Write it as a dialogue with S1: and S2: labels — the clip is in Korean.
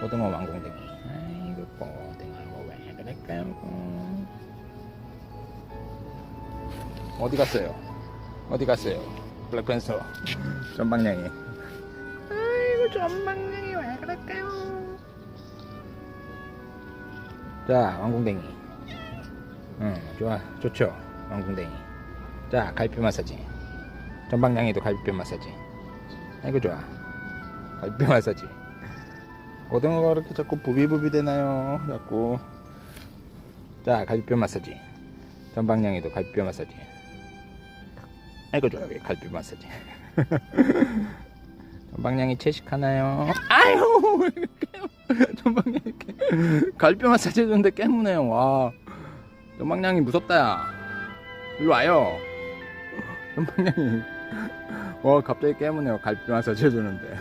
S1: 고등어 왕공댕이. 아이고 고등어 왜 그럴까요? 어디 갔어요? 어디 갔어요? 블랙팬서 전방냥이. 아이고 전방냥이 왜 그럴까요? 자 왕공댕이. 응 좋아 좋죠 왕공댕이. 자 갈비 마사지. 전방냥이도 갈비 마사지. 아이고 좋아. 갈비 마사지. 고등어가 이렇게 자꾸 부비부비 되나요? 자꾸. 자, 갈비뼈 마사지. 전방향에도 갈비뼈 마사지. 아이고, 좋아. 여기 갈비뼈 마사지. 전방향이 채식하나요? 아유! 왜 이렇게. 갈비뼈 마사지 해주는데 깨무네요. 와. 전방향이 무섭다, 야. 일로 와요. 전방향이. 와, 갑자기 깨무네요. 갈비뼈 마사지 해주는데.